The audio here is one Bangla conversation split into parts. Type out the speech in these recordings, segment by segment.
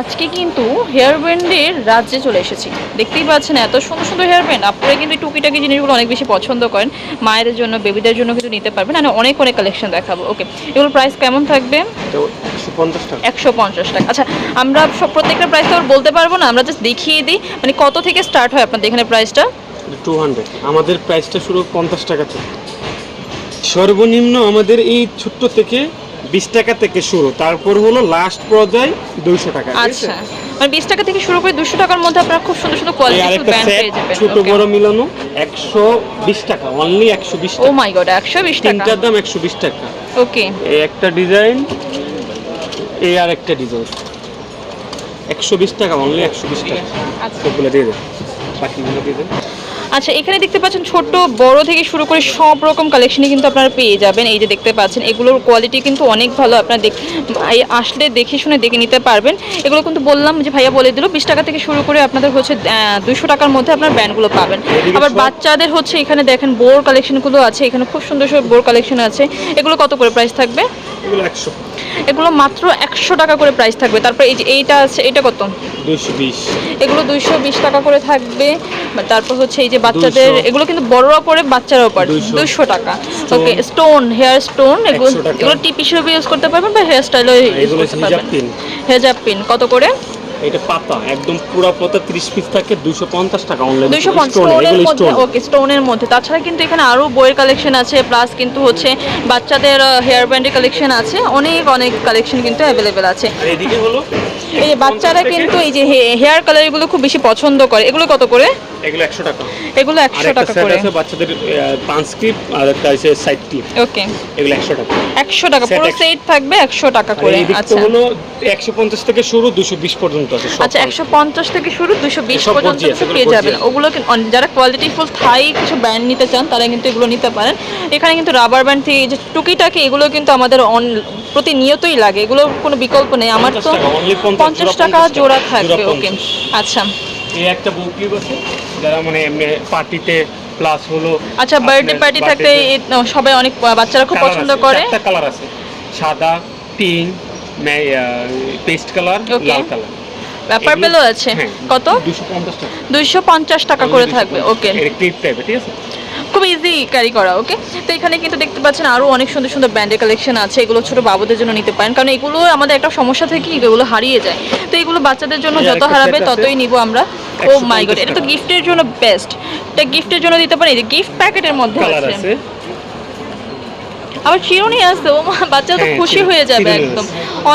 আজকে কিন্তু হেয়ার ব্যান্ডের রাজ্যে চলে এসেছি। দেখতেই পাচ্ছেন এত সুন্দর সুন্দর হেয়ার ব্যান্ড আপনারা কিন্তু টুকিটাকি জিনিসগুলো অনেক বেশি পছন্দ করেন। মায়েদের জন্য বেবিদের জন্য কিন্তু নিতে পারবেন। আমি অনেক অনেক কালেকশন দেখাবো। ওকে এগুলোর প্রাইস কেমন থাকবে? একশো পঞ্চাশ টাকা। আচ্ছা আমরা সব প্রত্যেকটা প্রাইস তো বলতে পারব না। আমরা জাস্ট দেখিয়ে দিই। মানে কত থেকে স্টার্ট হয় আপনাদের এখানে প্রাইসটা টু হান্ড্রেড আমাদের প্রাইসটা শুরু পঞ্চাশ টাকা থেকে। সর্বনিম্ন আমাদের এই ছোট্ট থেকে বিশ টাকা থেকে শুরু। তারপর হলো লাস্ট পর্যায়ে দুইশো টাকা আচ্ছা। মানে বিশ টাকা থেকে শুরু করে দুশো টাকার মধ্যে আপনারা খুব সুন্দর সুন্দর কোয়ালিটি আরেকটা ব্যান্ড পেয়ে যাবেন। ছোট বড় মিলানো একশো বিশ টাকা অনলি একশো বিশ ও মাই গড একশো বিশ টাকা? তিনটার দাম একশো বিশ টাকা। ওকে এই একটা ডিজাইন এই আর একটা ডিজাইন একশো বিশ টাকা অনলি একশো বিশ টাকা। আচ্ছা সবগুলো দিয়ে দেন। বাকিগুলো দিয়ে দেন। আচ্ছা এখানে দেখতে পাচ্ছেন ছোট বড় থেকে শুরু করে সব রকম কালেকশনই কিন্তু আপনারা পেয়ে যাবেন। এই যে দেখতে পাচ্ছেন এগুলোর কোয়ালিটি কিন্তু অনেক ভালো। আপনারা দেখ আসলে দেখে শুনে দেখে নিতে পারবেন। এগুলো কিন্তু বললাম যে ভাইয়া বলে দিল বিশ টাকা থেকে শুরু করে আপনাদের হচ্ছে দুশো টাকার মধ্যে আপনার ব্যান্ডগুলো পাবেন। আবার বাচ্চাদের হচ্ছে এখানে দেখেন বোর কালেকশনগুলো আছে। এখানে খুব সুন্দর সুন্দর বোর কালেকশন আছে। এগুলো কত করে প্রাইস থাকবে? এগুলো একশো। এগুলো মাত্র একশো টাকা করে প্রাইস থাকবে। তারপর এই যে এইটা আছে এটা কত? এগুলো দুইশো বিশ টাকা করে থাকবে। তারপর হচ্ছে এই যে বাচ্চাদের এগুলো কিন্তু বড়রা পরে বাচ্চারাও পরে 200 দুশো টাকা। ওকে স্টোন হেয়ার স্টোন এগুলো এগুলো টিপ হিসেবে ইউজ করতে পারবেন বা হেয়ার স্টাইলও ইউজ করতে পারবেন। হেজাব পিন কত করে? এটা পাতা একদম পুরো পাতা ত্রিশ পিস থাকে দুশো পঞ্চাশ টাকা অনলাইন 250 স্টোনের মধ্যে ওকে স্টোনের মধ্যে। তাছাড়া কিন্তু এখানে আরও বইয়ের কালেকশন আছে প্লাস কিন্তু হচ্ছে বাচ্চাদের হেয়ার ব্যান্ডের কালেকশন আছে অনেক অনেক কালেকশন কিন্তু अवेलेबल আছে। এদিকে হলো বাচ্চারা কিন্তু এই যে হেয়ার কালারগুলো খুব বেশি পছন্দ করে। এগুলো কত করে? এগুলো একশো টাকা। এগুলো আর একশো একটা টাকা করে। আছে বাচ্চাদের ক্লিপ আর একটা আছে সাইড ক্লিপ ওকে। এগুলো একশো টাকা। একশো টাকা পুরো সেট থাকবে একশো টাকা করে। আচ্ছা। হলো একশো পঞ্চাশ থেকে শুরু দুশো বিশ পর্যন্ত আছে আচ্ছা একশো পঞ্চাশ থেকে শুরু দুশো বিশ সব পর্যন্ত gorgeous, কিন্তু এগুলো পেয়ে যাবেন। ওগুলো যারা কোয়ালিটি ফুল হাই কিছু ব্যান্ড নিতে চান তারা কিন্তু এগুলো নিতে পারেন। এখানে কিন্তু রাবার ব্যান্ড থেকে যে টুকিটাকি এগুলো কিন্তু আমাদের অন প্রতিনিয়তই লাগে। এগুলোর কোনো বিকল্প নেই। আমার তো 50 পঞ্চাশ টাকা জোড়া থাকবে ওকে। আচ্ছা। এই একটা ক্লিপ আছে যারা মানে এমনি পার্টিতে প্লাস হলো আচ্ছা বার্থডে পার্টি থাকতে সবাই অনেক বাচ্চারা খুব পছন্দ করে। চারটা কালার আছে। সাদা পিঙ্ক পেস্ট কালার লাল কালার ব্যাপার পেল আছে। হ্যাঁ, কত? দুশো পঞ্চাশ টাকা। দুইশো পঞ্চাশ টাকা করে থাকবে ওকে। ক্লিপ টাইপের ঠিক আছে? ইজি ক্যারি করা ওকে তো এখানে কিন্তু দেখতে পাচ্ছেন আরও অনেক সুন্দর সুন্দর ব্যান্ডের কালেকশন আছে এগুলো ছোট বাবুদের জন্য নিতে পারেন। কারণ এগুলো আমাদের একটা সমস্যা থেকে এগুলো হারিয়ে যায়। তো এগুলো বাচ্চাদের জন্য যত হারাবে ততই নিব আমরা। ও 150 মাই গড এটা তো গিফটের জন্য বেস্ট এটা গিফটের জন্য দিতে পারেন এই যে গিফট প্যাকেটের মধ্যে আছে। আবার চিরুনি আছে ও মা, বাচ্চারা তো হ্যাঁ, খুশি হয়ে যাবে একদম।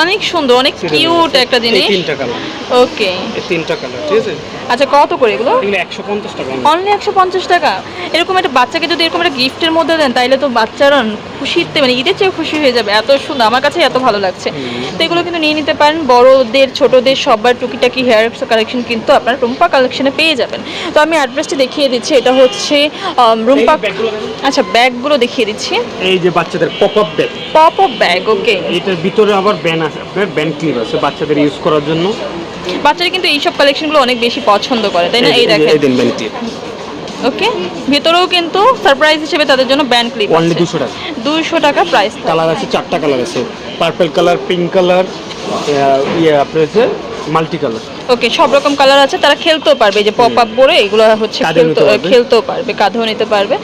অনেক সুন্দর অনেক কিউট। একটা জিনিস। তিনটা কালার ওকে তিনটা কালার ঠিক আছে? আচ্ছা কত করে এগুলো? একশো পঞ্চাশ টাকা। অনলি একশো পঞ্চাশ টাকা? এরকম একটা বাচ্চাকে যদি এরকম একটা গিফটের মধ্যে দেন তাহলে তো বাচ্চারা খুশিতে মানে ঈদের চেয়ে খুশি হয়ে যাবে। এত সুন্দর আমার কাছে এত ভালো লাগছে। তো এগুলো কিন্তু নিয়ে নিতে পারেন। বড়দের ছোটদের সবার টুকিটাকি হেয়ার কালেকশন কিন্তু আপনার রুম্পা কালেকশনে পেয়ে যাবেন। তো আমি অ্যাড্রেসটি দেখিয়ে দিচ্ছি। এটা হচ্ছে রুম্পা আচ্ছা ব্যাগগুলো দেখিয়ে দিচ্ছি। এই যে বাচ্চাদের pop up bag pop up bag okay এটার ভিতরে আবার ব্যান আছে। আপনার ব্যান ক্লিপ আছে বাচ্চাদের ইউজ করার জন্য। বাচ্চারা কিন্তু এইসব কালেকশনগুলো অনেক বেশি পছন্দ করে তাই না? এই দেখেন। ওকে? ভেতরেও কিন্তু সারপ্রাইজ হিসেবে তাদের জন্য ব্যান্ড ক্লিপ অনলি দুশো টাকা। দুইশো টাকা প্রাইস কালার আছে চারটা কালার আছে। পার্পল কালার পিঙ্ক কালার ইয়ে আপনার হচ্ছে মাল্টি কালার ওকে সব রকম কালার আছে। তারা খেলতেও পারবে যে পপ আপ করে এগুলো হচ্ছে খেলতেও পারবে কাঁধেও নিতে পারবে।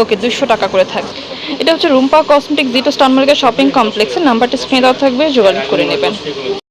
ওকে দুশো টাকা করে থাকবে এটা হচ্ছে রুম্পা কসমেটিক জিটো স্টানমার্কের শপিং কমপ্লেক্সের নাম্বারটা স্ক্রিনে দেওয়া থাকবে যোগাযোগ করে নেবেন।